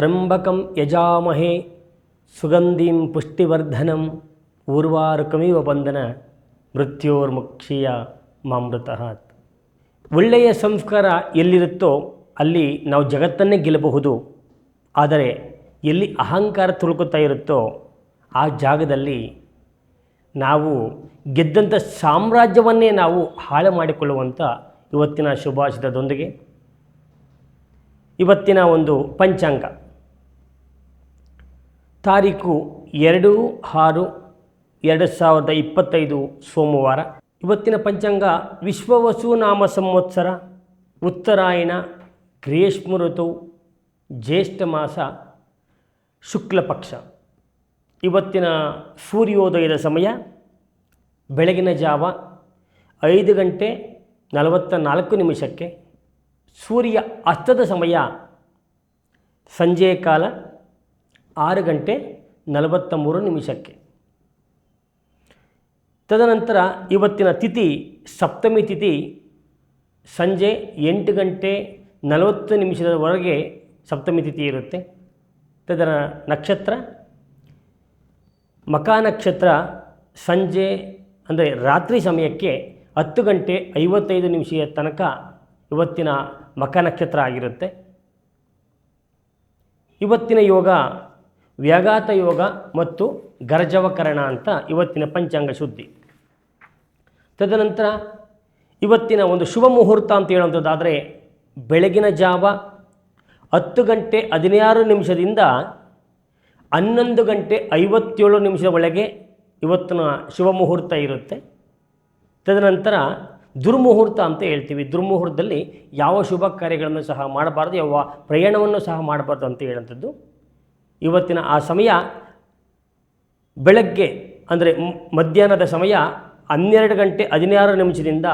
ತ್ರ್ಯಂಬಕಂ ಯಜಾಮಹೇ ಸುಗಂಧಿಂ ಪುಷ್ಟಿವರ್ಧನಂ ಊರ್ವಾರುಕಮಿವ ಬಂಧನ ಮೃತ್ಯೋರ್ಮುಕ್ಷೀಯ ಮಾಮೃತ. ಒಳ್ಳೆಯ ಸಂಸ್ಕಾರ ಎಲ್ಲಿರುತ್ತೋ ಅಲ್ಲಿ ನಾವು ಜಗತ್ತನ್ನೇ ಗೆಲ್ಲಬಹುದು. ಆದರೆ ಎಲ್ಲಿ ಅಹಂಕಾರ ತುಳುಕುತ್ತಾ ಇರುತ್ತೋ ಆ ಜಾಗದಲ್ಲಿ ನಾವು ಗೆದ್ದಂಥ ಸಾಮ್ರಾಜ್ಯವನ್ನೇ ನಾವು ಹಾಳು ಮಾಡಿಕೊಳ್ಳುವಂಥ ಇವತ್ತಿನ ಶುಭಾಶಯದೊಂದಿಗೆ. ಇವತ್ತಿನ ಒಂದು ಪಂಚಾಂಗ. ತಾರೀಕು ಎರಡು ಆರು ಎರಡು ಸಾವಿರದ ಇಪ್ಪತ್ತೈದು ಸೋಮವಾರ. ಇವತ್ತಿನ ಪಂಚಾಂಗ ವಿಶ್ವವಸು ನಾಮ ಸಂವತ್ಸರ, ಉತ್ತರಾಯಣ, ಗ್ರೀಷ್ಮ ಋತು, ಜ್ಯೇಷ್ಠ ಮಾಸ, ಶುಕ್ಲ ಪಕ್ಷ. ಇವತ್ತಿನ ಸೂರ್ಯೋದಯದ ಸಮಯ ಬೆಳಗಿನ ಜಾವ ಐದು ಗಂಟೆ ನಲವತ್ತ ನಾಲ್ಕು ನಿಮಿಷಕ್ಕೆ. ಸೂರ್ಯ ಅಸ್ತದ ಸಮಯ ಸಂಜೆಯ ಕಾಲ ಆರು ಗಂಟೆ ನಲವತ್ತ ಮೂರು ನಿಮಿಷಕ್ಕೆ. ತದನಂತರ ಇವತ್ತಿನ ತಿಥಿ, ಸಪ್ತಮಿ ತಿಥಿ, ಸಂಜೆ ಎಂಟು ಗಂಟೆ ನಲವತ್ತು ನಿಮಿಷದವರೆಗೆ ಸಪ್ತಮಿ ತಿಥಿ ಇರುತ್ತೆ. ತದರ ನಕ್ಷತ್ರ, ಮಕಾ ನಕ್ಷತ್ರ ಸಂಜೆ, ಅಂದರೆ ರಾತ್ರಿ ಸಮಯಕ್ಕೆ ಹತ್ತು ಗಂಟೆ ಐವತ್ತೈದು ನಿಮಿಷದ ತನಕ ಇವತ್ತಿನ ಮಕ ನಕ್ಷತ್ರ ಆಗಿರುತ್ತೆ. ಇವತ್ತಿನ ಯೋಗ ವ್ಯಾಘಾತ ಯೋಗ ಮತ್ತು ಗರ್ಜವಕರಣ ಅಂತ ಇವತ್ತಿನ ಪಂಚಾಂಗ ಶುದ್ಧಿ. ತದನಂತರ ಇವತ್ತಿನ ಒಂದು ಶುಭ ಮುಹೂರ್ತ ಅಂತ ಹೇಳುವಂಥದ್ದಾದರೆ ಬೆಳಗಿನ ಜಾವ ಹತ್ತು ಗಂಟೆ ಹದಿನಾರು ನಿಮಿಷದಿಂದ ಹನ್ನೊಂದು ಗಂಟೆ ಐವತ್ತೇಳು ನಿಮಿಷದ ಒಳಗೆ ಇವತ್ತಿನ ಶುಭ ಮುಹೂರ್ತ ಇರುತ್ತೆ. ತದನಂತರ ದುರ್ಮುಹೂರ್ತ ಅಂತ ಹೇಳ್ತೀವಿ. ದುರ್ಮುಹೂರ್ತದಲ್ಲಿ ಯಾವ ಶುಭ ಕಾರ್ಯಗಳನ್ನು ಸಹ ಮಾಡಬಾರ್ದು, ಯಾವ ಪ್ರಯಾಣವನ್ನು ಸಹ ಮಾಡಬಾರ್ದು ಅಂತ ಹೇಳುವಂಥದ್ದು. ಇವತ್ತಿನ ಆ ಸಮಯ ಬೆಳಗ್ಗೆ ಅಂದರೆ ಮಧ್ಯಾಹ್ನದ ಸಮಯ ಹನ್ನೆರಡು ಗಂಟೆ ಹದಿನಾರು ನಿಮಿಷದಿಂದ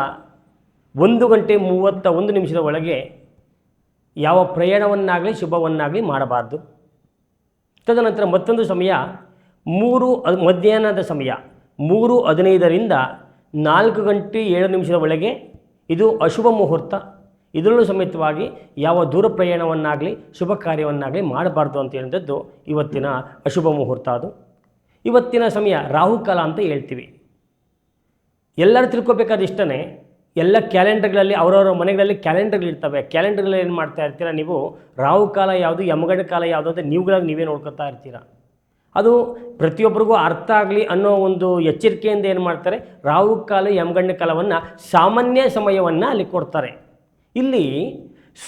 ಒಂದು ಗಂಟೆ ಮೂವತ್ತ ಒಂದು ನಿಮಿಷದ ಒಳಗೆ ಯಾವ ಪ್ರಯಾಣವನ್ನಾಗಲಿ, ಶುಭವನ್ನಾಗಲಿ ಮಾಡಬಾರ್ದು. ತದನಂತರ ಮತ್ತೊಂದು ಸಮಯ ಮೂರು ಮಧ್ಯಾಹ್ನದ ಸಮಯ ಮೂರು ಹದಿನೈದರಿಂದ ನಾಲ್ಕು ಗಂಟೆ ಏಳು ನಿಮಿಷದ ಒಳಗೆ ಇದು ಅಶುಭ ಮುಹೂರ್ತ. ಇದರಲ್ಲೂ ಸಮೇತವಾಗಿ ಯಾವ ದೂರ ಪ್ರಯಾಣವನ್ನಾಗಲಿ, ಶುಭ ಕಾರ್ಯವನ್ನಾಗಲಿ ಮಾಡಬಾರ್ದು ಅಂತ ಹೇಳಿದದ್ದು ಇವತ್ತಿನ ಅಶುಭ ಮುಹೂರ್ತ ಅದು. ಇವತ್ತಿನ ಸಮಯ ರಾಹುಕಾಲ ಅಂತ ಹೇಳ್ತೀವಿ. ಎಲ್ಲರೂ ತಿಳ್ಕೊಬೇಕಾದ ಇಷ್ಟನೇ, ಎಲ್ಲ ಕ್ಯಾಲೆಂಡರ್ಗಳಲ್ಲಿ, ಅವರವರ ಮನೆಗಳಲ್ಲಿ ಕ್ಯಾಲೆಂಡರ್ಗಳಿರ್ತವೆ ಕ್ಯಾಲೆಂಡರ್ಗಳಲ್ಲಿ ಏನು ಮಾಡ್ತಾ ಇರ್ತೀರ ನೀವು? ರಾಹುಕಾಲ ಯಾವುದು ಯಮಗಡ ಕಾಲ ಯಾವುದು ಅಂತ ನೀವುಗಳಾಗಿ ನೀವೇ ನೋಡ್ಕೊತಾ ಇರ್ತೀರ. ಅದು ಪ್ರತಿಯೊಬ್ಬರಿಗೂ ಅರ್ಥ ಆಗಲಿ ಅನ್ನೋ ಒಂದು ಎಚ್ಚರಿಕೆಯಿಂದ ಏನು ಮಾಡ್ತಾರೆ? ರಾಹುಕಾಲ ಯಮಗಂಡ ಕಾಲವನ್ನು ಸಾಮಾನ್ಯ ಸಮಯವನ್ನು ಅಲ್ಲಿ ಕೊಡ್ತಾರೆ. ಇಲ್ಲಿ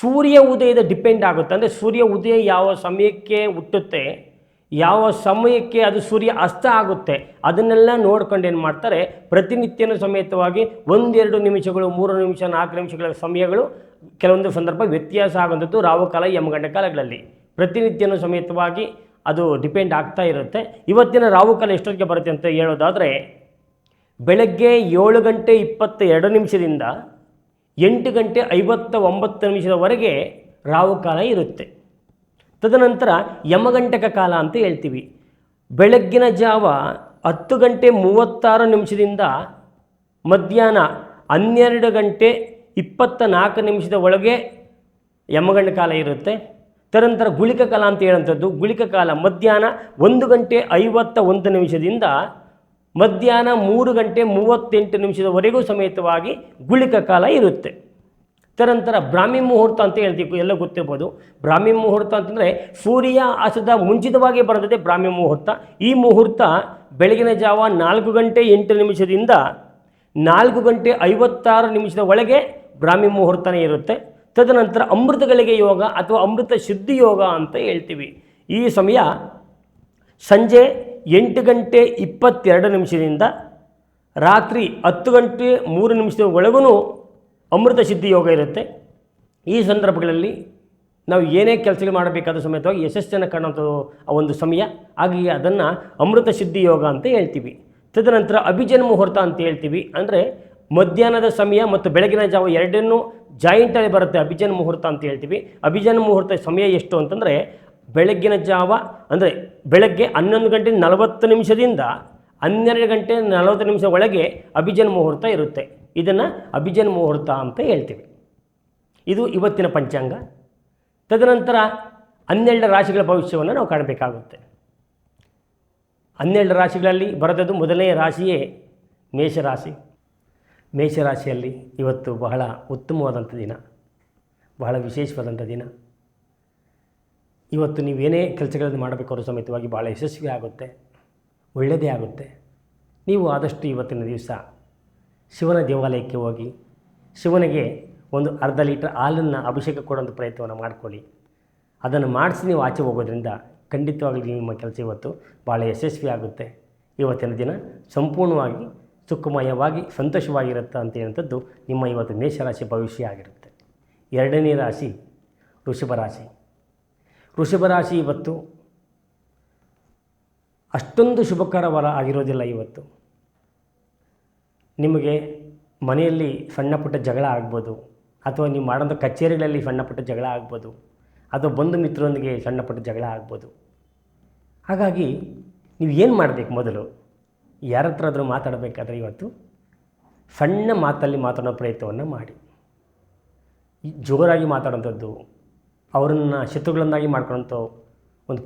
ಸೂರ್ಯ ಉದಯದ ಡಿಪೆಂಡ್ ಆಗುತ್ತೆ. ಅಂದರೆ ಸೂರ್ಯ ಉದಯ ಯಾವ ಸಮಯಕ್ಕೆ ಹುಟ್ಟುತ್ತೆ, ಯಾವ ಸಮಯಕ್ಕೆ ಅದು ಸೂರ್ಯ ಅಸ್ತ ಆಗುತ್ತೆ, ಅದನ್ನೆಲ್ಲ ನೋಡ್ಕೊಂಡು ಏನು ಮಾಡ್ತಾರೆ, ಪ್ರತಿನಿತ್ಯನೂ ಸಮೇತವಾಗಿ ಒಂದೆರಡು ನಿಮಿಷಗಳು, ಮೂರು ನಿಮಿಷ, ನಾಲ್ಕು ನಿಮಿಷಗಳ ಸಮಯಗಳು, ಕೆಲವೊಂದು ಸಂದರ್ಭ ವ್ಯತ್ಯಾಸ ಆಗುವಂಥದ್ದು ರಾಹುಕಾಲ, ಯಮಗಂಡ ಕಾಲಗಳಲ್ಲಿ. ಪ್ರತಿನಿತ್ಯನೂ ಸಮೇತವಾಗಿ ಅದು ಡಿಪೆಂಡ್ ಆಗ್ತಾ ಇರುತ್ತೆ. ಇವತ್ತಿನ ರಾಹುಕಾಲ ಎಷ್ಟೊತ್ತಿಗೆ ಬರುತ್ತೆ ಅಂತ ಹೇಳೋದಾದರೆ, ಬೆಳಗ್ಗೆ ಏಳು ಗಂಟೆ ಇಪ್ಪತ್ತ ಎರಡು ನಿಮಿಷದಿಂದ ಎಂಟು ಗಂಟೆ ಐವತ್ತ ಒಂಬತ್ತು ನಿಮಿಷದವರೆಗೆ ರಾಹುಕಾಲ ಇರುತ್ತೆ. ತದನಂತರ ಯಮಗಂಟಕ ಕಾಲ ಅಂತ ಹೇಳ್ತೀವಿ. ಬೆಳಗ್ಗಿನ ಜಾವ ಹತ್ತು ಗಂಟೆ ಮೂವತ್ತಾರು ನಿಮಿಷದಿಂದ ಮಧ್ಯಾಹ್ನ ಹನ್ನೆರಡು ಗಂಟೆ ಇಪ್ಪತ್ತ ನಾಲ್ಕು ನಿಮಿಷದ ಒಳಗೆ ಯಮಗಂಡ ಕಾಲ ಇರುತ್ತೆ. ತದನಂತರ ಗುಳಿಕ ಕಾಲ ಅಂತ ಹೇಳುವಂಥದ್ದು. ಗುಳಿಕ ಕಾಲ ಮಧ್ಯಾಹ್ನ ಒಂದು ಗಂಟೆ ಐವತ್ತ ಒಂದು ನಿಮಿಷದಿಂದ ಮಧ್ಯಾಹ್ನ ಮೂರು ಗಂಟೆ ಮೂವತ್ತೆಂಟು ನಿಮಿಷದವರೆಗೂ ಸಮೇತವಾಗಿ ಗುಳಿಕ ಕಾಲ ಇರುತ್ತೆ. ತದನಂತರ ಬ್ರಾಹ್ಮಿ ಮುಹೂರ್ತ ಅಂತ ಹೇಳ್ತೀವಿ ಎಲ್ಲ ಗೊತ್ತಿರ್ಬೋದು. ಬ್ರಾಹ್ಮಿ ಮುಹೂರ್ತ ಅಂತಂದರೆ ಸೂರ್ಯ ಅಸದ ಮುಂಚಿತವಾಗಿ ಬರ್ತದೆ ಬ್ರಾಹ್ಮಿ ಮುಹೂರ್ತ. ಈ ಮುಹೂರ್ತ ಬೆಳಗಿನ ಜಾವ ನಾಲ್ಕು ಗಂಟೆ ಎಂಟು ನಿಮಿಷದಿಂದ ನಾಲ್ಕು ಗಂಟೆ ಐವತ್ತಾರು ನಿಮಿಷದ ಒಳಗೆ ಬ್ರಾಹ್ಮಿ ಮುಹೂರ್ತನೇ ಇರುತ್ತೆ. ತದನಂತರ ಅಮೃತಗಳಿಗೆ ಯೋಗ ಅಥವಾ ಅಮೃತ ಶುದ್ಧಿ ಯೋಗ ಅಂತ ಹೇಳ್ತೀವಿ. ಈ ಸಮಯ ಸಂಜೆ ಎಂಟು ಗಂಟೆ ಇಪ್ಪತ್ತೆರಡು ನಿಮಿಷದಿಂದ ರಾತ್ರಿ ಹತ್ತು ಗಂಟೆ ಮೂರು ನಿಮಿಷದ ಒಳಗೂ ಅಮೃತ ಸಿದ್ಧಿ ಯೋಗ ಇರುತ್ತೆ. ಈ ಸಂದರ್ಭಗಳಲ್ಲಿ ನಾವು ಏನೇ ಕೆಲಸಗಳು ಮಾಡಬೇಕಾದ ಸಮೇತವಾಗಿ ಯಶಸ್ಸನ್ನು ಕಾಣುವಂಥ ಆ ಒಂದು ಸಮಯ ಹಾಗಾಗಿ ಅದನ್ನು ಅಮೃತ ಸಿದ್ಧಿ ಯೋಗ ಅಂತ ಹೇಳ್ತೀವಿ. ತದನಂತರ ಅಭಿಜನ್ ಮುಹೂರ್ತ ಅಂತ ಹೇಳ್ತೀವಿ. ಅಂದರೆ ಮಧ್ಯಾಹ್ನದ ಸಮಯ ಮತ್ತು ಬೆಳಗಿನ ಜಾವ ಎರಡನ್ನೂ ಜಾಯಿಂಟಲ್ಲಿ ಬರುತ್ತೆ ಅಭಿಜನ್ ಮುಹೂರ್ತ ಅಂತ ಹೇಳ್ತೀವಿ. ಅಭಿಜನ್ ಮುಹೂರ್ತ ಸಮಯ ಎಷ್ಟು ಅಂತಂದರೆ ಬೆಳಗ್ಗಿನ ಜಾವ, ಅಂದರೆ ಬೆಳಗ್ಗೆ ಹನ್ನೊಂದು ಗಂಟೆ ನಲವತ್ತು ನಿಮಿಷದಿಂದ ಹನ್ನೆರಡು ಗಂಟೆ ನಲವತ್ತು ನಿಮಿಷ ಒಳಗೆ ಅಭಿಜನ್ ಮುಹೂರ್ತ ಇರುತ್ತೆ. ಇದನ್ನು ಅಭಿಜನ್ ಮುಹೂರ್ತ ಅಂತ ಹೇಳ್ತೀವಿ. ಇದು ಇವತ್ತಿನ ಪಂಚಾಂಗ. ತದನಂತರ ಹನ್ನೆರಡು ರಾಶಿಗಳ ಭವಿಷ್ಯವನ್ನು ನಾವು ಕಾಣಬೇಕಾಗುತ್ತೆ. ಹನ್ನೆರಡು ರಾಶಿಗಳಲ್ಲಿ ಬರೆದದ್ದು ಮೊದಲನೇ ರಾಶಿಯೇ ಮೇಷರಾಶಿ. ಮೇಷರಾಶಿಯಲ್ಲಿ ಇವತ್ತು ಬಹಳ ಉತ್ತಮವಾದಂಥ ದಿನ. ಬಹಳ ವಿಶೇಷವಾದಂಥ ದಿನ. ಇವತ್ತು ನೀವೇನೇ ಕೆಲಸಗಳನ್ನು ಮಾಡಬೇಕಾದ್ರೂ ಸಮೇತವಾಗಿ ಭಾಳ ಯಶಸ್ವಿ ಆಗುತ್ತೆ ಒಳ್ಳೆಯದೇ ಆಗುತ್ತೆ. ನೀವು ಆದಷ್ಟು ಇವತ್ತಿನ ದಿವಸ ಶಿವನ ದೇವಾಲಯಕ್ಕೆ ಹೋಗಿ, ಶಿವನಿಗೆ ಒಂದು ಅರ್ಧ ಲೀಟರ್ ಹಾಲನ್ನು ಅಭಿಷೇಕ ಕೊಡುವಂಥ ಪ್ರಯತ್ನವನ್ನು ಮಾಡಿಕೊಳ್ಳಿ. ಅದನ್ನು ಮಾಡಿಸಿ ನೀವು ಆಚೆ ಹೋಗೋದ್ರಿಂದ ಖಂಡಿತವಾಗಲಿ ನಿಮ್ಮ ಕೆಲಸ ಇವತ್ತು ಭಾಳ ಯಶಸ್ವಿ ಆಗುತ್ತೆ ಇವತ್ತಿನ ದಿನ ಸಂಪೂರ್ಣವಾಗಿ ಸುಖಮಯವಾಗಿ ಸಂತೋಷವಾಗಿರುತ್ತೆ ಅಂತ ಹೇಳುವಂಥದ್ದು ನಿಮ್ಮ ಇವತ್ತು ಮೇಷರಾಶಿ ಭವಿಷ್ಯ ಆಗಿರುತ್ತೆ. ಎರಡನೇ ರಾಶಿ ವೃಷಭ ರಾಶಿ. ವೃಷಭ ರಾಶಿ ಇವತ್ತು ಅಷ್ಟೊಂದು ಶುಭಕರವರ ಆಗಿರೋದಿಲ್ಲ ಇವತ್ತು. ನಿಮಗೆ ಮನೆಯಲ್ಲಿ ಸಣ್ಣ ಪುಟ್ಟ ಜಗಳ ಆಗ್ಬೋದು, ಅಥವಾ ನೀವು ಮಾಡೋಂಥ ಕಚೇರಿಗಳಲ್ಲಿ ಸಣ್ಣ ಪುಟ್ಟ ಜಗಳ ಆಗ್ಬೋದು, ಅಥವಾ ಬಂಧು ಮಿತ್ರರೊಂದಿಗೆ ಸಣ್ಣ ಪುಟ್ಟ ಜಗಳ ಆಗ್ಬೋದು. ಹಾಗಾಗಿ ನೀವು ಏನು ಮಾಡಬೇಕು ಮೊದಲು? ಯಾರ ಹತ್ರ ಆದರೂ ಮಾತಾಡಬೇಕಾದ್ರೆ ಇವತ್ತು ಸಣ್ಣ ಮಾತಲ್ಲಿ ಮಾತಾಡೋ ಪ್ರಯತ್ನವನ್ನು ಮಾಡಿ. ಜೋರಾಗಿ ಮಾತಾಡೋಂಥದ್ದು ಅವರನ್ನು ಶತ್ರುಗಳನ್ನಾಗಿ ಮಾಡ್ಕೊಳ್ಳೋಂಥ ಒಂದು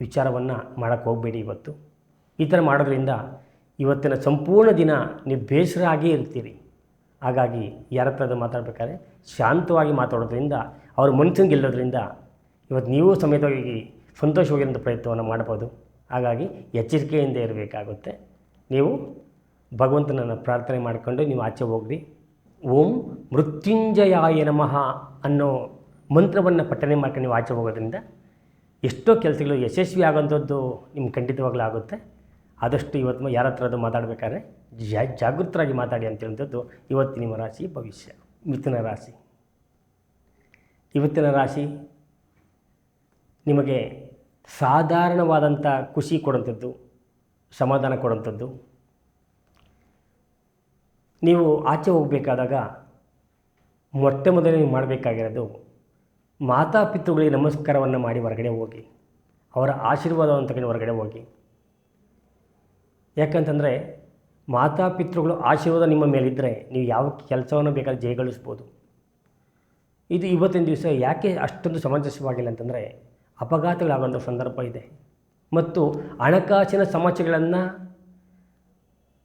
ವಿಚಾರವನ್ನು ಮಾಡೋಕ್ಕೆ ಹೋಗಬೇಡಿ ಇವತ್ತು. ಈ ಥರ ಮಾಡೋದ್ರಿಂದ ಇವತ್ತಿನ ಸಂಪೂರ್ಣ ದಿನ ನೀವು ಬೇಸರ ಇರ್ತೀರಿ. ಹಾಗಾಗಿ ಯಾರ ಹತ್ರ ಮಾತಾಡಬೇಕಾದ್ರೆ ಶಾಂತವಾಗಿ ಮಾತಾಡೋದ್ರಿಂದ, ಅವ್ರ ಮನಸ್ಸನ್ನು ಗೆಲ್ಲೋದ್ರಿಂದ ಇವತ್ತು ನೀವು ಸಮೇತವಾಗಿ ಸಂತೋಷವಾಗಿರೋಂಥ ಪ್ರಯತ್ನವನ್ನು ಮಾಡ್ಬೋದು. ಹಾಗಾಗಿ ಎಚ್ಚರಿಕೆಯಿಂದ ಇರಬೇಕಾಗುತ್ತೆ. ನೀವು ಭಗವಂತನನ್ನು ಪ್ರಾರ್ಥನೆ ಮಾಡಿಕೊಂಡು ನೀವು ಆಚೆ ಹೋಗ್ರಿ. ಓಂ ಮೃತ್ಯುಂಜಯಾಯ ನಮಃ ಅನ್ನೋ ಮಂತ್ರವನ್ನು ಪಠನೆ ಮಾಡ್ಕೊಂಡು ನೀವು ಆಚೆ ಹೋಗೋದ್ರಿಂದ ಎಷ್ಟೋ ಕೆಲಸಗಳು ಯಶಸ್ವಿ ಆಗೋಂಥದ್ದು ನಿಮ್ಗೆ ಖಂಡಿತವಾಗ್ಲೂ ಆಗುತ್ತೆ. ಆದಷ್ಟು ಇವತ್ತು ಯಾರ ಹತ್ರ ಅದು ಮಾತಾಡಬೇಕಾದ್ರೆ ಜಾಗೃತರಾಗಿ ಮಾತಾಡಿ ಅಂತ ಇವತ್ತು ನಿಮ್ಮ ರಾಶಿ ಭವಿಷ್ಯ, ಮಿಥುನ ರಾಶಿ. ಇವತ್ತಿನ ರಾಶಿ ನಿಮಗೆ ಸಾಧಾರಣವಾದಂಥ ಖುಷಿ ಕೊಡುವಂಥದ್ದು, ಸಮಾಧಾನ ಕೊಡುವಂಥದ್ದು. ನೀವು ಆಚೆ ಹೋಗಬೇಕಾದಾಗ ಮೊಟ್ಟ ಮೊದಲೇ ನೀವು ಮಾಡಬೇಕಾಗಿರೋದು ಮಾತಾಪಿತೃಗಳಿಗೆ ನಮಸ್ಕಾರವನ್ನು ಮಾಡಿ ಹೊರಗಡೆ ಹೋಗಿ, ಅವರ ಆಶೀರ್ವಾದವನ್ನು ತಗೊಂಡು ಹೊರಗಡೆ ಹೋಗಿ. ಯಾಕಂತಂದರೆ, ಮಾತಾ ಪಿತೃಗಳು ಆಶೀರ್ವಾದ ನಿಮ್ಮ ಮೇಲಿದ್ದರೆ ನೀವು ಯಾವ ಕೆಲಸವನ್ನು ಬೇಕಾದ್ರೆ ಜಯಗಳಿಸ್ಬೋದು. ಇದು ಇವತ್ತಿನ ದಿವಸ ಯಾಕೆ ಅಷ್ಟೊಂದು ಸಮಂಜಸವಾಗಿಲ್ಲ ಅಂತಂದರೆ, ಅಪಘಾತಗಳಾಗುವಂಥ ಸಂದರ್ಭ ಇದೆ. ಮತ್ತು ಹಣಕಾಸಿನ ಸಮಸ್ಯೆಗಳನ್ನು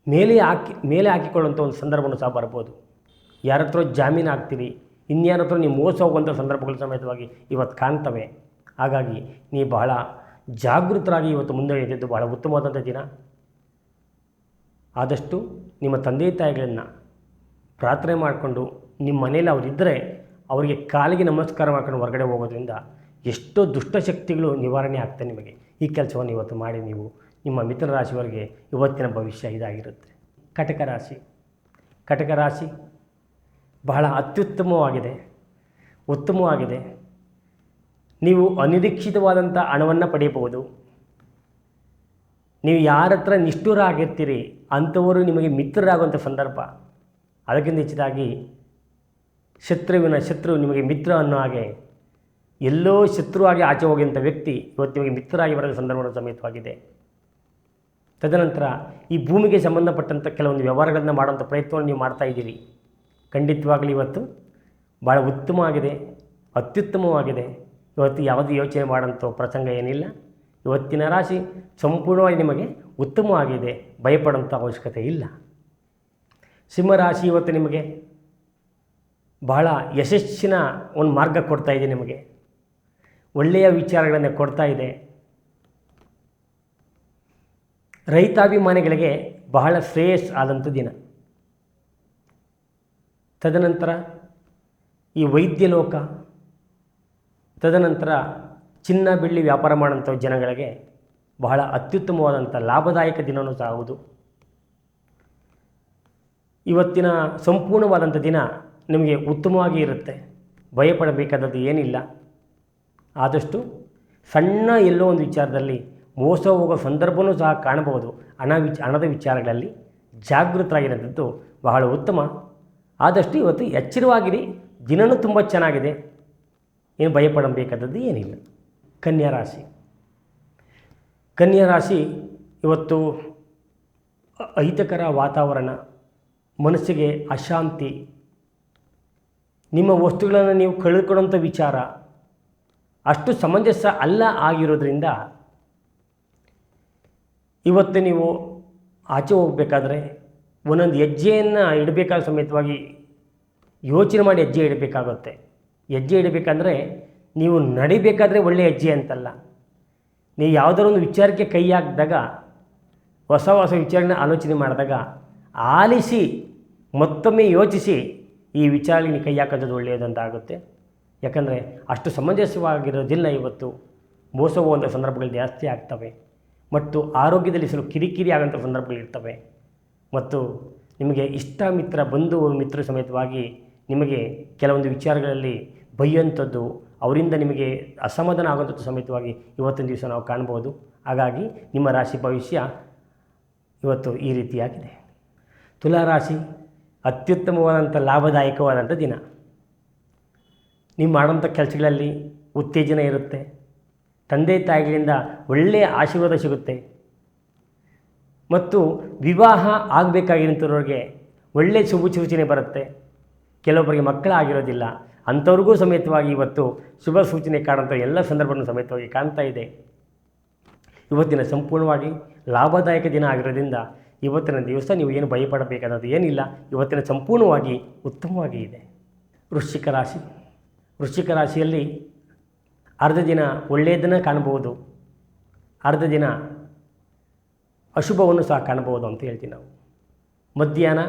ಮೇಲೆ ಹಾಕಿ, ಮೇಲೆ ಹಾಕಿಕೊಳ್ಳುವಂಥ ಒಂದು ಸಂದರ್ಭವನ್ನು ಸಹ ಬರ್ಬೋದು. ಯಾರ ಹತ್ರ ಜಾಮೀನು ಹಾಕ್ತೀರಿ ಇನ್ಯಾರ ಹತ್ರ ನೀವು ಮೋಸ ಹೋಗುವಂಥ ಸಂದರ್ಭಗಳು ಸಮೇತವಾಗಿ ಇವತ್ತು ಕಾಣ್ತವೆ. ಹಾಗಾಗಿ ನೀವು ಬಹಳ ಜಾಗೃತರಾಗಿ ಇವತ್ತು ಮುಂದುವರಿದಿದ್ದು ಬಹಳ ಉತ್ತಮವಾದಂಥ ದಿನ. ಆದಷ್ಟು ನಿಮ್ಮ ತಂದೆ ತಾಯಿಗಳನ್ನು ಪ್ರಾರ್ಥನೆ ಮಾಡಿಕೊಂಡು ನಿಮ್ಮ ಮನೇಲಿ ಅವರಿದ್ದರೆ ಅವರಿಗೆ ಕಾಲಿಗೆ ನಮಸ್ಕಾರ ಮಾಡ್ಕೊಂಡು ಹೊರಗಡೆ ಹೋಗೋದ್ರಿಂದ ಎಷ್ಟೋ ದುಷ್ಟಶಕ್ತಿಗಳು ನಿವಾರಣೆ ಆಗ್ತದೆ ನಿಮಗೆ. ಈ ಕೆಲಸವನ್ನು ಇವತ್ತು ಮಾಡಿ ನೀವು ನಿಮ್ಮ ಮಿಥುನ ರಾಶಿಯವರಿಗೆ ಇವತ್ತಿನ ಭವಿಷ್ಯ ಇದಾಗಿರುತ್ತೆ. ಕಟಕ ರಾಶಿ. ಕಟಕ ರಾಶಿ ಬಹಳ ಅತ್ಯುತ್ತಮವಾಗಿದೆ, ಉತ್ತಮವಾಗಿದೆ. ನೀವು ಅನಿರೀಕ್ಷಿತವಾದಂಥ ಹಣವನ್ನು ಪಡೆಯಬಹುದು. ನೀವು ಯಾರ ಹತ್ರ ನಿಷ್ಠುರ ಆಗಿರ್ತೀರಿ ಅಂಥವರು ನಿಮಗೆ ಮಿತ್ರರಾಗುವಂಥ ಸಂದರ್ಭ. ಅದಕ್ಕಿಂತ ಹೆಚ್ಚಿದಾಗಿ ಶತ್ರುವಿನ ಶತ್ರು ನಿಮಗೆ ಮಿತ್ರ ಅನ್ನೋ ಹಾಗೆ ಎಲ್ಲೋ ಶತ್ರುವಾಗಿ ಆಚೆ ಹೋಗಿಂಥ ವ್ಯಕ್ತಿ ಇವತ್ತು ನಿಮಗೆ ಮಿತ್ರರಾಗಿ ಬರೋದು ಸಂದರ್ಭ ಸಮೇತವಾಗಿದೆ. ತದನಂತರ ಈ ಭೂಮಿಗೆ ಸಂಬಂಧಪಟ್ಟಂಥ ಕೆಲವೊಂದು ವ್ಯವಹಾರಗಳನ್ನು ಮಾಡುವಂಥ ಪ್ರಯತ್ನವನ್ನು ನೀವು ಮಾಡ್ತಾ ಇದ್ದೀರಿ. ಖಂಡಿತವಾಗಲಿ ಇವತ್ತು ಭಾಳ ಉತ್ತಮವಾಗಿದೆ, ಅತ್ಯುತ್ತಮವಾಗಿದೆ. ಇವತ್ತು ಯಾವುದೇ ಯೋಚನೆ ಮಾಡೋಂಥ ಪ್ರಸಂಗ ಏನಿಲ್ಲ. ಇವತ್ತಿನ ರಾಶಿ ಸಂಪೂರ್ಣವಾಗಿ ನಿಮಗೆ ಉತ್ತಮವಾಗಿದೆ ಭಯಪಡೋಂಥ ಅವಶ್ಯಕತೆ ಇಲ್ಲ. ಸಿಂಹರಾಶಿ ಇವತ್ತು ನಿಮಗೆ ಬಹಳ ಯಶಸ್ಸಿನ ಒಂದು ಮಾರ್ಗ ಕೊಡ್ತಾ ಇದೆ ನಿಮಗೆ. ಒಳ್ಳೆಯ ವಿಚಾರಗಳನ್ನು ಕೊಡ್ತಾ ಇದೆ. ರೈತಾಭಿಮಾನಿಗಳಿಗೆ ಬಹಳ ಶ್ರೇಯಸ್ ಆದಂಥ ದಿನ. ತದನಂತರ ಈ ವೈದ್ಯ ಲೋಕ, ತದನಂತರ ಚಿನ್ನ ಬೆಳ್ಳಿ ವ್ಯಾಪಾರ ಮಾಡುವಂಥ ಜನಗಳಿಗೆ ಬಹಳ ಅತ್ಯುತ್ತಮವಾದಂಥ ಲಾಭದಾಯಕ ದಿನವೂ ಸಹ ಹೌದು. ಇವತ್ತಿನ ಸಂಪೂರ್ಣವಾದಂಥ ದಿನ ನಿಮಗೆ ಉತ್ತಮವಾಗಿ ಇರುತ್ತೆ. ಭಯಪಡಬೇಕಾದದ್ದು ಏನಿಲ್ಲ. ಆದಷ್ಟು ಸಣ್ಣ ಎಲ್ಲೋ ಒಂದು ವಿಚಾರದಲ್ಲಿ ಮೋಸ ಹೋಗೋ ಸಂದರ್ಭವೂ ಸಹ ಕಾಣಬಹುದು. ಹಣ ವಿಚ ಹಣದ ವಿಚಾರಗಳಲ್ಲಿ ಜಾಗೃತರಾಗಿರೋಂಥದ್ದು ಬಹಳ ಉತ್ತಮ ಆದಷ್ಟು ಇವತ್ತು ಎಚ್ಚರವಾಗಿರಿ. ದಿನನೂ ತುಂಬ ಚೆನ್ನಾಗಿದೆ. ಏನು ಭಯಪಡಬೇಕಾದದ್ದು ಏನಿಲ್ಲ. ಕನ್ಯಾ ರಾಶಿ. ಕನ್ಯಾ ರಾಶಿ ಇವತ್ತು ಅಹಿತಕರ ವಾತಾವರಣ, ಮನಸ್ಸಿಗೆ ಅಶಾಂತಿ. ನಿಮ್ಮ ವಸ್ತುಗಳನ್ನು ನೀವು ಕಳೆದುಕೊಳ್ಳುವಂಥ ವಿಚಾರ. ಅಷ್ಟು ಸಮಂಜಸ ಅಲ್ಲ ಆಗಿರೋದ್ರಿಂದ ಇವತ್ತು ನೀವು ಆಚೆ ಹೋಗಬೇಕಾದ್ರೆ ಒಂದೊಂದು ಹೆಜ್ಜೆಯನ್ನು ಇಡಬೇಕಾದ ಸಮೇತವಾಗಿ ಯೋಚನೆ ಮಾಡಿ ಹೆಜ್ಜೆ ಇಡಬೇಕಾಗುತ್ತೆ. ಹೆಜ್ಜೆ ಇಡಬೇಕಂದ್ರೆ ನೀವು ನಡಿಬೇಕಾದ್ರೆ ಒಳ್ಳೆಯ ಹೆಜ್ಜೆ ಅಂತಲ್ಲ. ನೀವು ಯಾವುದಾದ್ರು ಒಂದು ವಿಚಾರಕ್ಕೆ ಕೈ ಹಾಕಿದಾಗ, ಹೊಸ ಹೊಸ ವಿಚಾರನ ಆಲೋಚನೆ ಮಾಡಿದಾಗ ಆಲಿಸಿ, ಮತ್ತೊಮ್ಮೆ ಯೋಚಿಸಿ ಈ ವಿಚಾರಗಳಿಗೆ ಕೈ ಹಾಕೋದು ಒಳ್ಳೆಯದು ಅಂತ ಆಗುತ್ತೆ ಯಾಕಂದರೆ ಅಷ್ಟು ಸಮಂಜಸವಾಗಿರೋದಿಲ್ಲ ಇವತ್ತು. ಮೋಸ ಹೋಗುವಂಥ ಸಂದರ್ಭಗಳು ಜಾಸ್ತಿ ಆಗ್ತವೆ. ಮತ್ತು ಆರೋಗ್ಯದಲ್ಲಿ ಸ್ವಲ್ಪ ಕಿರಿಕಿರಿ ಆಗೋಂಥ ಸಂದರ್ಭಗಳಿರ್ತವೆ. ಮತ್ತು ನಿಮಗೆ ಇಷ್ಟ ಮಿತ್ರ ಬಂಧು ಮಿತ್ರ ಸಮೇತವಾಗಿ ನಿಮಗೆ ಕೆಲವೊಂದು ವಿಚಾರಗಳಲ್ಲಿ ಬೈಯುವಂಥದ್ದು, ಅವರಿಂದ ನಿಮಗೆ ಅಸಮಾಧಾನ ಆಗುವಂಥದ್ದು ಸಮೇತವಾಗಿ ಇವತ್ತಿನ ದಿವಸ ನಾವು ಕಾಣ್ಬೋದು ಹಾಗಾಗಿ ನಿಮ್ಮ ರಾಶಿ ಭವಿಷ್ಯ ಇವತ್ತು ಈ ರೀತಿಯಾಗಿದೆ. ತುಲಾರಾಶಿ ಅತ್ಯುತ್ತಮವಾದಂಥ ಲಾಭದಾಯಕವಾದಂಥ ದಿನ. ನೀವು ಮಾಡುವಂಥ ಕೆಲಸಗಳಲ್ಲಿ ಉತ್ತೇಜನ ಇರುತ್ತೆ. ತಂದೆ ತಾಯಿಗಳಿಂದ ಒಳ್ಳೆಯ ಆಶೀರ್ವಾದ ಸಿಗುತ್ತೆ. ಮತ್ತು ವಿವಾಹ ಆಗಬೇಕಾಗಿರೋಂಥವ್ರಿಗೆ ಒಳ್ಳೆಯ ಶುಭ ಸೂಚನೆ ಬರುತ್ತೆ. ಕೆಲವೊಬ್ಬರಿಗೆ ಮಕ್ಕಳಾಗಿರೋದಿಲ್ಲ. ಅಂಥವ್ರಿಗೂ ಸಮೇತವಾಗಿ ಇವತ್ತು ಶುಭ ಸೂಚನೆ ಕಾಣುವಂಥ ಎಲ್ಲ ಸಂದರ್ಭವನ್ನು ಸಮೇತವಾಗಿ ಕಾಣ್ತಾ ಇದೆ. ಇವತ್ತಿನ ಸಂಪೂರ್ಣವಾಗಿ ಲಾಭದಾಯಕ ದಿನ ಆಗಿರೋದ್ರಿಂದ ಇವತ್ತಿನ ದಿವಸ ನೀವು ಏನು ಭಯಪಡಬೇಕಾದದ್ದು ಏನಿಲ್ಲ. ಇವತ್ತಿನ ಸಂಪೂರ್ಣವಾಗಿ ಉತ್ತಮವಾಗಿ ಇದೆ. ವೃಶ್ಚಿಕ ರಾಶಿ. ವೃಶ್ಚಿಕ ರಾಶಿಯಲ್ಲಿ ಅರ್ಧ ದಿನ ಒಳ್ಳೆಯದನ್ನು ಕಾಣಬಹುದು. ಅರ್ಧ ದಿನ ಅಶುಭವನ್ನು ಸಹ ಕಾಣಬಹುದು ಅಂತ ಹೇಳ್ತೀವಿ ನಾವು. ಮಧ್ಯಾಹ್ನ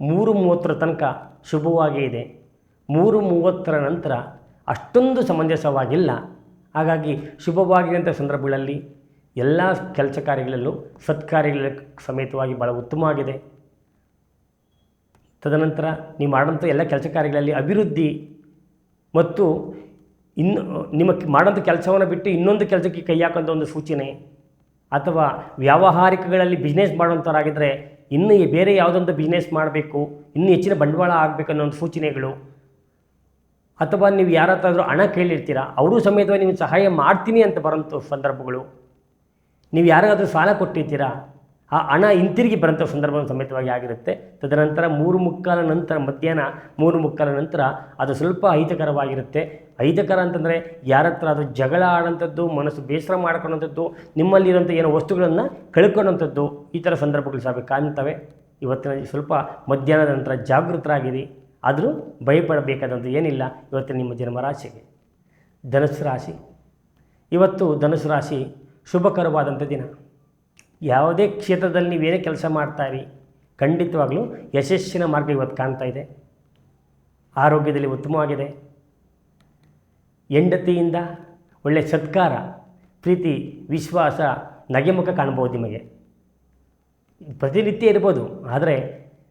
ಮೂರು ಮೂವತ್ತರ ತನಕ ಶುಭವಾಗೇ ಇದೆ. ಮೂರು ಮೂವತ್ತರ ನಂತರ ಅಷ್ಟೊಂದು ಸಮಂಜಸವಾಗಿಲ್ಲ. ಹಾಗಾಗಿ ಶುಭವಾಗಿರುವಂಥ ಸಂದರ್ಭಗಳಲ್ಲಿ ಎಲ್ಲ ಕೆಲಸ ಕಾರ್ಯಗಳಲ್ಲೂ ಸತ್ಕಾರ್ಯಗಳ ಸಮೇತವಾಗಿ ಭಾಳ ಉತ್ತಮವಾಗಿದೆ. ತದನಂತರ ನೀವು ಮಾಡುವಂಥ ಎಲ್ಲ ಕೆಲಸ ಕಾರ್ಯಗಳಲ್ಲಿ ಅಭಿವೃದ್ಧಿ ಮತ್ತು ಇನ್ನು ನಿಮ್ಮ ಮಾಡೋಂಥ ಕೆಲಸವನ್ನು ಬಿಟ್ಟು ಇನ್ನೊಂದು ಕೆಲಸಕ್ಕೆ ಕೈ ಹಾಕೋಂಥ ಒಂದು ಸೂಚನೆ ಅಥವಾ ವ್ಯಾವಹಾರಿಕಗಳಲ್ಲಿ ಬಿಸ್ನೆಸ್ ಮಾಡುವಂಥವರಾಗಿದ್ದರೆ ಇನ್ನು ಬೇರೆ ಯಾವುದೊಂದು ಬಿಸ್ನೆಸ್ ಮಾಡಬೇಕು, ಇನ್ನೂ ಹೆಚ್ಚಿನ ಬಂಡವಾಳ ಆಗಬೇಕು ಅನ್ನೋ ಒಂದು ಸೂಚನೆಗಳು. ಅಥವಾ ನೀವು ಯಾರತ್ತಾದರೂ ಹಣ ಕೇಳಿರ್ತೀರ, ಅವರು ಸಮೇತವಾಗಿ ನೀವು ಸಹಾಯ ಮಾಡ್ತೀನಿ ಅಂತ ಬರೋಂಥ ಸಂದರ್ಭಗಳು. ನೀವು ಯಾರಿಗಾದರೂ ಸಾಲ ಕೊಟ್ಟಿರ್ತೀರಾ ಆ ಹಣ ಹಿಂತಿರುಗಿ ಬರೋಂಥ ಸಂದರ್ಭ ಸಮೇತವಾಗಿ ಆಗಿರುತ್ತೆ. ತದನಂತರ ಮೂರು ಮುಕ್ಕಾಲ ನಂತರ ಮಧ್ಯಾಹ್ನ, ಮೂರು ಮುಕ್ಕಾಲ ನಂತರ ಅದು ಸ್ವಲ್ಪ ಅಹಿತಕರವಾಗಿರುತ್ತೆ. ಅಹಿತಕರ ಅಂತಂದರೆ ಯಾರ ಹತ್ರ ಅದು ಜಗಳ ಆಡೋಂಥದ್ದು, ಮನಸ್ಸು ಬೇಸರ ಮಾಡ್ಕೊಳ್ಳೋಂಥದ್ದು ನಿಮ್ಮಲ್ಲಿರೋಂಥ ಏನೋ ವಸ್ತುಗಳನ್ನು ಕಳ್ಕೊಳ್ಳೋಂಥದ್ದು, ಈ ಥರ ಸಂದರ್ಭಗಳು ಸಹ ಕಾಣ್ತವೆ. ಇವತ್ತಿನ ಸ್ವಲ್ಪ ಮಧ್ಯಾಹ್ನದ ನಂತರ ಜಾಗೃತರಾಗಿರಿ. ಆದರೂ ಭಯಪಡಬೇಕಾದಂಥ ಏನಿಲ್ಲ. ಇವತ್ತಿನ ನಿಮ್ಮ ಜನ್ಮರಾಶಿಗೆ. ಧನುಸ್ಸು ರಾಶಿ. ಇವತ್ತು ಧನುಸ್ಸು ರಾಶಿ ಶುಭಕರವಾದಂಥ ದಿನ. ಯಾವುದೇ ಕ್ಷೇತ್ರದಲ್ಲಿ ನೀವೇನೇ ಕೆಲಸ ಮಾಡ್ತಾಯಿರಿ ಖಂಡಿತವಾಗಲೂ ಯಶಸ್ಸಿನ ಮಾರ್ಗ ಇವತ್ತು ಕಾಣ್ತಾ ಇದೆ. ಆರೋಗ್ಯದಲ್ಲಿ ಉತ್ತಮವಾಗಿದೆ. ಹೆಂಡತಿಯಿಂದ ಒಳ್ಳೆಯ ಸತ್ಕಾರ, ಪ್ರೀತಿ, ವಿಶ್ವಾಸ, ನಗೆಮುಖ ಕಾಣ್ಬೋದು ನಿಮಗೆ. ಪ್ರತಿನಿತ್ಯ ಇರ್ಬೋದು, ಆದರೆ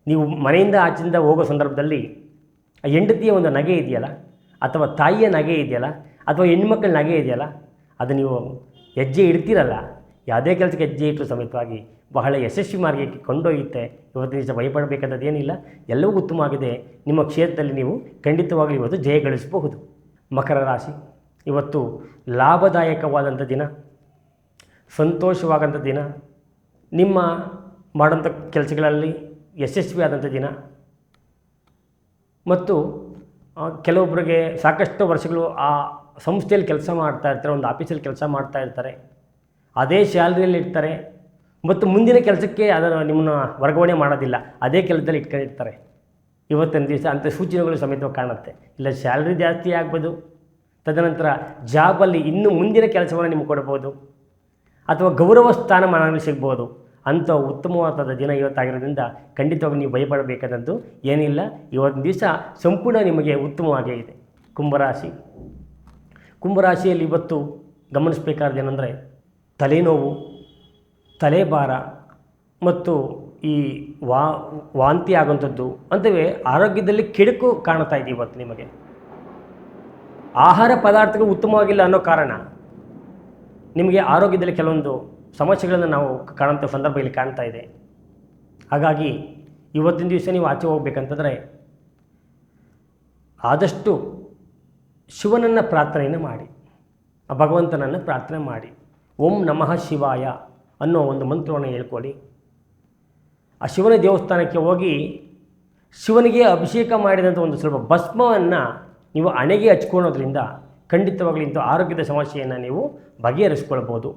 ನೀವು ಮನೆಯಿಂದ ಆಚೆಯಿಂದ ಹೋಗೋ ಸಂದರ್ಭದಲ್ಲಿ ಆ ಹೆಂಡತಿಯ ಒಂದು ನಗೆ ಇದೆಯಲ್ಲ, ಅಥವಾ ತಾಯಿಯ ನಗೆ ಇದೆಯಲ್ಲ, ಅಥವಾ ಹೆಣ್ಮಕ್ಳ ನಗೆ ಇದೆಯಲ್ಲ, ಅದು ನೀವು ಹೆಜ್ಜೆ ಇಡ್ತೀರಲ್ಲ ಯಾವುದೇ ಕೆಲಸಕ್ಕೆ ಹೆಜ್ಜೆ ಇಟ್ಟರು ಸಮೇತವಾಗಿ ಬಹಳ ಯಶಸ್ವಿ ಮಾರ್ಗಕ್ಕೆ ಕೊಂಡೊಯ್ಯುತ್ತೆ. ಇವತ್ತಿನ ದಿವಸ ಭಯಪಡಬೇಕಾದದ್ದು ಏನಿಲ್ಲ. ಎಲ್ಲವೂ ಉತ್ತಮವಾಗಿದೆ ನಿಮ್ಮ ಕ್ಷೇತ್ರದಲ್ಲಿ ನೀವು ಖಂಡಿತವಾಗಲೂ ಇವತ್ತು ಜಯ ಗಳಿಸಬಹುದು. ಮಕರ ರಾಶಿ, ಇವತ್ತು ಲಾಭದಾಯಕವಾದಂಥ ದಿನ ಸಂತೋಷವಾದಂಥ ದಿನ, ನಿಮ್ಮ ಮಾಡೋಂಥ ಕೆಲಸಗಳಲ್ಲಿ ಯಶಸ್ವಿಯಾದಂಥ ದಿನ ಮತ್ತು ಕೆಲವೊಬ್ಬರಿಗೆ ಸಾಕಷ್ಟು ವರ್ಷಗಳು ಆ ಸಂಸ್ಥೆಯಲ್ಲಿ ಕೆಲಸ ಮಾಡ್ತಾ ಇರ್ತಾರೆ, ಒಂದು ಆಫೀಸಲ್ಲಿ ಕೆಲಸ ಮಾಡ್ತಾ ಇರ್ತಾರೆ. ಅದೇ ಸ್ಯಾಲ್ರಿಯಲ್ಲಿ ಇರ್ತಾರೆ ಮತ್ತು ಮುಂದಿನ ಕೆಲಸಕ್ಕೆ ಅದನ್ನು ನಿಮ್ಮನ್ನು ವರ್ಗಾವಣೆ ಮಾಡೋದಿಲ್ಲ. ಅದೇ ಕೆಲಸದಲ್ಲಿ ಇಟ್ಕೊಂಡಿರ್ತಾರೆ ಇವತ್ತಿನ ದಿವಸ ಅಂಥ ಸೂಚನೆಗಳು ಸಮೇತವಾಗಿ ಕಾಣುತ್ತೆ. ಇಲ್ಲ, ಸ್ಯಾಲ್ರಿ ಜಾಸ್ತಿ ಆಗ್ಬೋದು. ತದನಂತರ ಜಾಬಲ್ಲಿ ಇನ್ನೂ ಮುಂದಿನ ಕೆಲಸವನ್ನು ನಿಮ್ಗೆ ಕೊಡ್ಬೋದು. ಅಥವಾ ಗೌರವ ಸ್ಥಾನಮಾನಗಳು ಸಿಗ್ಬೋದು. ಅಂಥ ಉತ್ತಮವಾದ ದಿನ ಇವತ್ತಾಗಿರೋದ್ರಿಂದ ಖಂಡಿತವಾಗಿ ನೀವು ಭಯಪಡಬೇಕಾದದ್ದು ಏನಿಲ್ಲ. ಇವತ್ತಿನ ದಿವಸ ಸಂಪೂರ್ಣ ನಿಮಗೆ ಉತ್ತಮವಾಗೇ ಇದೆ. ಕುಂಭರಾಶಿ. ಕುಂಭರಾಶಿಯಲ್ಲಿ ಇವತ್ತು ಗಮನಿಸಬೇಕಾದ ಏನಂದರೆ ತಲೆನೋವು, ತಲೆಭಾರ ಮತ್ತು ಈ ವಾ, ವಾಂತಿ ಆಗುವಂಥದ್ದು ಅಂತವೇ ಆರೋಗ್ಯದಲ್ಲಿ ಕೆಡುಕು ಕಾಣ್ತಾ ಇದೆ ಇವತ್ತು ನಿಮಗೆ. ಆಹಾರ ಪದಾರ್ಥಗಳು ಉತ್ತಮವಾಗಿಲ್ಲ ಅನ್ನೋ ಕಾರಣ ನಿಮಗೆ ಆರೋಗ್ಯದಲ್ಲಿ ಕೆಲವೊಂದು ಸಮಸ್ಯೆಗಳನ್ನು ನಾವು ಕಾಣುವಂಥ ಸಂದರ್ಭ ಇಲ್ಲಿ ಕಾಣ್ತಾ ಇದೆ. ಹಾಗಾಗಿ ಇವತ್ತಿನ ದಿವಸ ನೀವು ಆಚೆ ಹೋಗ್ಬೇಕಂತಂದರೆ ಆದಷ್ಟು ಶಿವನನ್ನು ಪ್ರಾರ್ಥನೆಯನ್ನು ಮಾಡಿ, ಆ ಭಗವಂತನನ್ನು ಪ್ರಾರ್ಥನೆ ಮಾಡಿ. ಓಂ ನಮಃ ಶಿವಾಯ ಅನ್ನೋ ಒಂದು ಮಂತ್ರವನ್ನು ಹೇಳ್ಕೊಳ್ಳಿ. ಆ ಶಿವನ ದೇವಸ್ಥಾನಕ್ಕೆ ಹೋಗಿ ಶಿವನಿಗೆ ಅಭಿಷೇಕ ಮಾಡಿದಂಥ ಒಂದು ಸ್ವಲ್ಪ ಭಸ್ಮವನ್ನು ನೀವು ಹಣೆಗೆ ಹಚ್ಕೊಳ್ಳೋದ್ರಿಂದ ಖಂಡಿತವಾಗಲೂ ಇಂಥ ಆರೋಗ್ಯದ ಸಮಸ್ಯೆಯನ್ನು ನೀವು ಬಗೆಹರಿಸ್ಕೊಳ್ಬೋದು.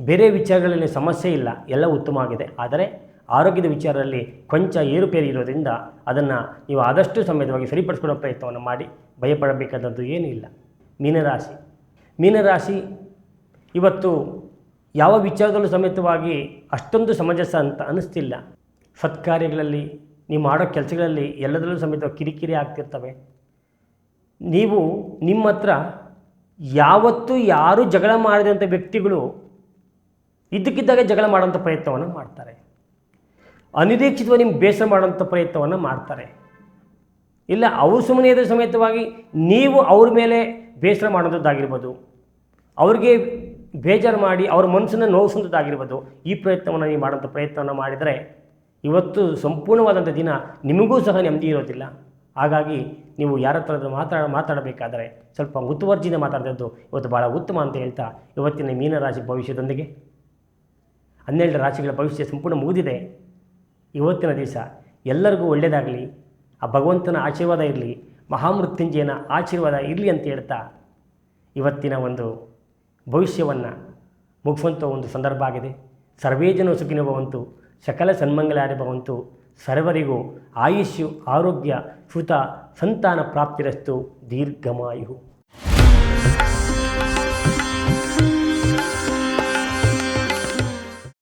ಬೇರೆ ವಿಚಾರಗಳಲ್ಲಿ ಸಮಸ್ಯೆ ಇಲ್ಲ, ಎಲ್ಲ ಉತ್ತಮ ಆಗಿದೆ. ಆದರೆ ಆರೋಗ್ಯದ ವಿಚಾರದಲ್ಲಿ ಕೊಂಚ ಏರುಪೇರು ಇರೋದ್ರಿಂದ ಅದನ್ನು ನೀವು ಆದಷ್ಟು ಸಮೇತವಾಗಿ ಸರಿಪಡಿಸ್ಕೊಳ್ಳೋ ಪ್ರಯತ್ನವನ್ನು ಮಾಡಿ. ಭಯಪಡಬೇಕಾದದ್ದು ಏನೂ ಇಲ್ಲ. ಮೀನರಾಶಿ. ಮೀನರಾಶಿ ಇವತ್ತು ಯಾವ ವಿಚಾರದಲ್ಲೂ ಸಮೇತವಾಗಿ ಅಷ್ಟೊಂದು ಸಮಂಜಸ ಅಂತ ಅನ್ನಿಸ್ತಿಲ್ಲ. ಸತ್ಕಾರ್ಯಗಳಲ್ಲಿ, ನೀವು ಮಾಡೋ ಕೆಲಸಗಳಲ್ಲಿ ಎಲ್ಲದರಲ್ಲೂ ಸಮೇತ ಕಿರಿಕಿರಿ ಆಗ್ತಿರ್ತವೆ. ನೀವು ನಿಮ್ಮ ಹತ್ರ ಯಾವತ್ತೂ ಯಾರೂ ಜಗಳ ಮಾಡಿದಂಥ ವ್ಯಕ್ತಿಗಳು ಇದ್ದಕ್ಕಿದ್ದಾಗ ಜಗಳ ಮಾಡೋಂಥ ಪ್ರಯತ್ನವನ್ನು ಮಾಡ್ತಾರೆ. ಅನಿರೀಕ್ಷಿತವಾಗಿ ನಿಮ್ಗೆ ಬೇಸರ ಮಾಡೋಂಥ ಪ್ರಯತ್ನವನ್ನು ಮಾಡ್ತಾರೆ. ಇಲ್ಲ, ಅವರು ಸುಮ್ಮನೆ ಇದ್ರ ಸಮೇತವಾಗಿ ನೀವು ಅವ್ರ ಮೇಲೆ ಬೇಸರ ಮಾಡೋದಾಗಿರ್ಬೋದು ಅವ್ರಿಗೆ ಬೇಜಾರು ಮಾಡಿ ಅವ್ರ ಮನಸ್ಸನ್ನು ನೋವಿಸುವಂಥದ್ದಾಗಿರ್ಬೋದು ಈ ಪ್ರಯತ್ನವನ್ನು ನೀವು ಮಾಡೋಂಥ ಪ್ರಯತ್ನವನ್ನು ಮಾಡಿದರೆ ಇವತ್ತು ಸಂಪೂರ್ಣವಾದಂಥ ದಿನ ನಿಮಗೂ ಸಹ ನೆಮ್ಮದಿ ಇರೋದಿಲ್ಲ. ಹಾಗಾಗಿ ನೀವು ಯಾರ ಹತ್ರ ಮಾತಾಡ ಮಾತಾಡಬೇಕಾದರೆ ಸ್ವಲ್ಪ ಮುತುವರ್ಜಿಯಿಂದ ಮಾತಾಡಿದ್ದು ಇವತ್ತು ಭಾಳ ಉತ್ತಮ ಅಂತ ಹೇಳ್ತಾ ಇವತ್ತಿನ ಮೀನರಾಶಿ ಭವಿಷ್ಯದೊಂದಿಗೆ. ಹನ್ನೆರಡು ರಾಶಿಗಳ ಭವಿಷ್ಯ ಸಂಪೂರ್ಣ ಮುಗಿದಿದೆ. ಇವತ್ತಿನ ದಿವಸ ಎಲ್ಲರಿಗೂ ಒಳ್ಳೆಯದಾಗಲಿ ಆ ಭಗವಂತನ ಆಶೀರ್ವಾದ ಇರಲಿ, ಮಹಾಮೃತ್ಯುಂಜಯನ ಆಶೀರ್ವಾದ ಇರಲಿ ಅಂತ ಹೇಳ್ತಾ ಇವತ್ತಿನ ಒಂದು ಭವಿಷ್ಯವನ್ನು ಮುಗಿಸುವಂಥ ಒಂದು ಸಂದರ್ಭ ಆಗಿದೆ. ಸರ್ವೇ ಜನ ಸುಖಿನ ಭವಂತು, ಸಕಲ ಸನ್ಮಂಗಲಾರಿ ಭವಂತು, ಸರ್ವರಿಗೂ ಆಯುಷ್ಯು, ಆರೋಗ್ಯ, ಸುತ, ಸಂತಾನ ಪ್ರಾಪ್ತಿರಸ್ತು ದೀರ್ಘಮಾಯು.